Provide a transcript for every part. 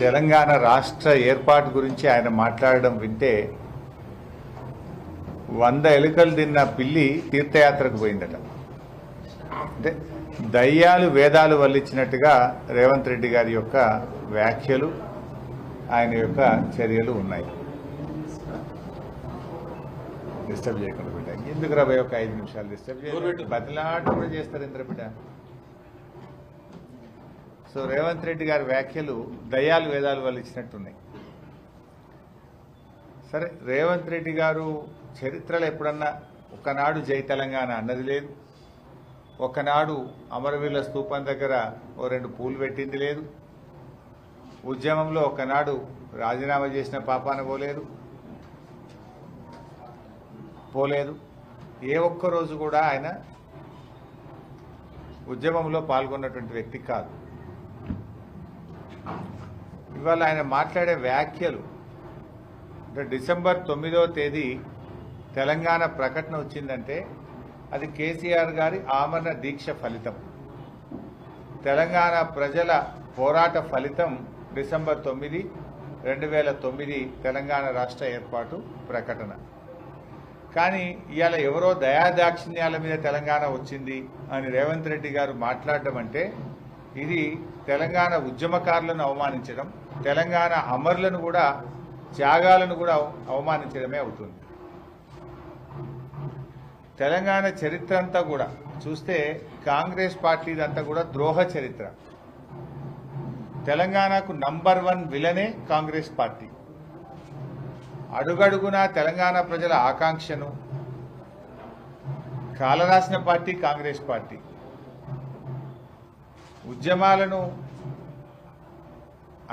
తెలంగాణ రాష్ట్ర ఏర్పాటు గురించి ఆయన మాట్లాడడం వింటే వంద ఎలుకలు తిన్న పిల్లి తీర్థయాత్రకు పోయిందట. అంటే దయ్యాలు వేదాలు వల్లించినట్టుగా రేవంత్ రెడ్డి గారి యొక్క వ్యాఖ్యలు ఆయన యొక్క చర్యలు ఉన్నాయి. డిస్టర్బ్ చేయకుండా బిడ్డ ఎందుకు రాబోయే ఒక ఐదు నిమిషాలు డిస్టర్బ్ చేయాలి బతిలాట కూడా చేస్తారు ఇంద్ర బిడ్డ సో రేవంత్ రెడ్డి గారి వ్యాఖ్యలు దయ్యాలు వేదాలు వల్ల ఇచ్చినట్టున్నాయి. సరే రేవంత్ రెడ్డి గారు చరిత్రలో ఎప్పుడన్నా ఒకనాడు జై తెలంగాణ అన్నది లేదు. ఒకనాడు అమరవీరుల స్థూపం దగ్గర ఓ రెండు పూలు పెట్టింది లేదు. ఉద్యమంలో ఒకనాడు రాజీనామా చేసిన పాపాన పోలేదు. పోలేదు. ఏ ఒక్క రోజు కూడా ఆయన ఉద్యమంలో పాల్గొన్నటువంటి వ్యక్తి కాదు. ఇవాళ ఆయన మాట్లాడే వ్యాఖ్యలు. అంటే డిసెంబర్ తొమ్మిదవ తేదీ తెలంగాణ ప్రకటన వచ్చిందంటే అది కేసీఆర్ గారి ఆమరణ దీక్ష ఫలితం. తెలంగాణ ప్రజల పోరాట ఫలితం డిసెంబర్ తొమ్మిది రెండు వేల తొమ్మిది తెలంగాణ రాష్ట్ర ఏర్పాటు ప్రకటన. కానీ ఇవాళ ఎవరో దయాదాక్షిణ్యాల మీద తెలంగాణ వచ్చింది అని రేవంత్ రెడ్డి గారు మాట్లాడడం అంటే ఇది తెలంగాణ ఉద్యమకారులను అవమానించడం తెలంగాణ అమరులను కూడా త్యాగాలను కూడా అవమానించడమే అవుతుంది. తెలంగాణ చరిత్ర అంతా కూడా చూస్తే కాంగ్రెస్ పార్టీదంతా కూడా ద్రోహ చరిత్ర. తెలంగాణకు నంబర్ వన్ విలనే కాంగ్రెస్ పార్టీ. అడుగడుగునా తెలంగాణ ప్రజల ఆకాంక్షను కాలరాసిన పార్టీ కాంగ్రెస్ పార్టీ. ఉద్యమాలను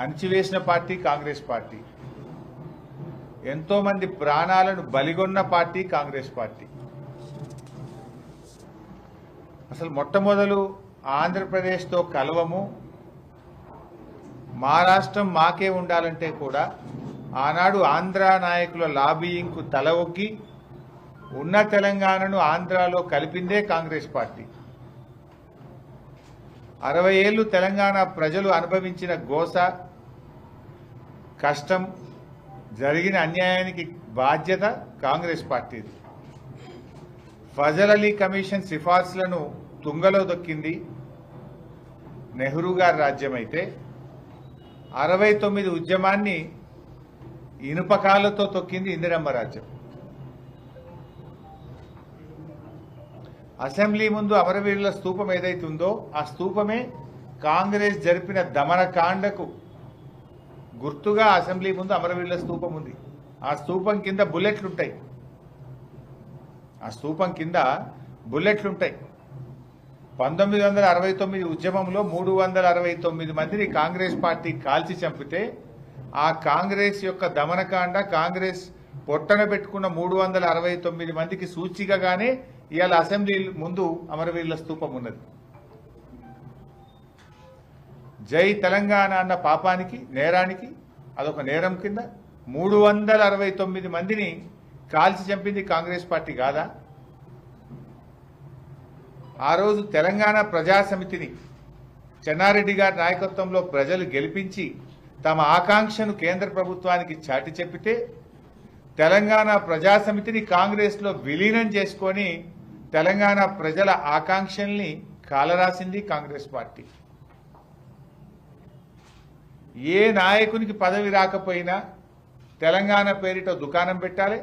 అణచివేసిన పార్టీ కాంగ్రెస్ పార్టీ. ఎంతో మంది ప్రాణాలను బలిగొన్న పార్టీ కాంగ్రెస్ పార్టీ. అసలు మొట్టమొదలు ఆంధ్రప్రదేశ్తో కలవము మహారాష్ట్రం మాకే ఉండాలంటే కూడా ఆనాడు ఆంధ్ర నాయకుల లాబీయింగ్కు తల ఒగ్గి ఉన్న తెలంగాణను ఆంధ్రాలో కలిపిందే కాంగ్రెస్ పార్టీ. అరవై ఏళ్ళు తెలంగాణ ప్రజలు అనుభవించిన గోస కష్టం జరిగిన అన్యాయానికి బాధ్యత కాంగ్రెస్ పార్టీది. ఫజల్ అలీ కమిషన్ సిఫార్సులను తుంగలో దొక్కింది నెహ్రూ గారి రాజ్యమైతే అరవై తొమ్మిది ఉద్యమాన్ని ఇనుపకాలతో తొక్కింది ఇందిరమ్మ రాజ్యం. అసెంబ్లీ ముందు అమరవీరుల స్తూపం ఏదైతే ఉందో ఆ స్తూపమే కాంగ్రెస్ జరిపిన దమనకాండకు గుర్తుగా అసెంబ్లీ ముందు అమరవీరుల స్తూపం ఉంది. ఆ స్తూపం కింద బుల్లెట్లు ఉంటాయి ఆ స్తూపం కింద బుల్లెట్లు ఉంటాయి పంతొమ్మిది వందల అరవై తొమ్మిది ఉద్యమంలో మూడు వందల అరవై తొమ్మిది మందిని కాంగ్రెస్ పార్టీ కాల్చి చంపితే ఆ కాంగ్రెస్ యొక్క దమనకాండ కాంగ్రెస్ పొట్టన పెట్టుకున్న మూడు వందల అరవై తొమ్మిది మందికి సూచికగానే ఇవాళ అసెంబ్లీ ముందు అమరవీరుల స్తూపం ఉన్నది. జై తెలంగాణ అన్న పాపానికి నేరానికి అదొక నేరం కింద మూడు వందల అరవై తొమ్మిది మందిని కాల్చి చంపింది కాంగ్రెస్ పార్టీ కాదా? ఆ రోజు తెలంగాణ ప్రజా సమితిని చెన్నారెడ్డి గారి నాయకత్వంలో ప్రజలు గెలిపించి తమ ఆకాంక్షను కేంద్ర ప్రభుత్వానికి చాటి చెప్పితే తెలంగాణ ప్రజా సమితిని కాంగ్రెస్లో విలీనం చేసుకొని తెలంగాణ ప్రజల ఆకాంక్షల్ని కాలరాసింది కాంగ్రెస్ పార్టీ. ఏ నాయకునికి పదవి రాకపోయినా తెలంగాణ పేరిట దుకాణం పెట్టాలి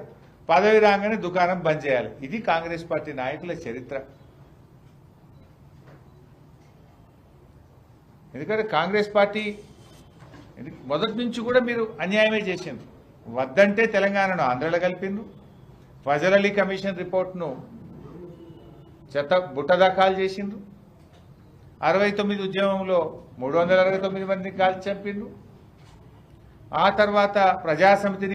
పదవి రాగానే దుకాణం బంద్ చేయాలి. ఇది కాంగ్రెస్ పార్టీ నాయకుల చరిత్ర. ఎందుకంటే కాంగ్రెస్ పార్టీ మొదటి నుంచి కూడా మీరు అన్యాయమే చేసింది వద్దంటే తెలంగాణను ఆంధ్రలో కలిపిండ్రు. ఫజల్ అలీ కమిషన్ రిపోర్ట్ను చెత్త బుట్టదాఖాలు చేసిండ్రు. అరవై తొమ్మిది ఉద్యమంలో మూడు వందల అరవై తొమ్మిది మందిని కాల్చి చంపిండు ఆ తర్వాత ప్రజాసమితిని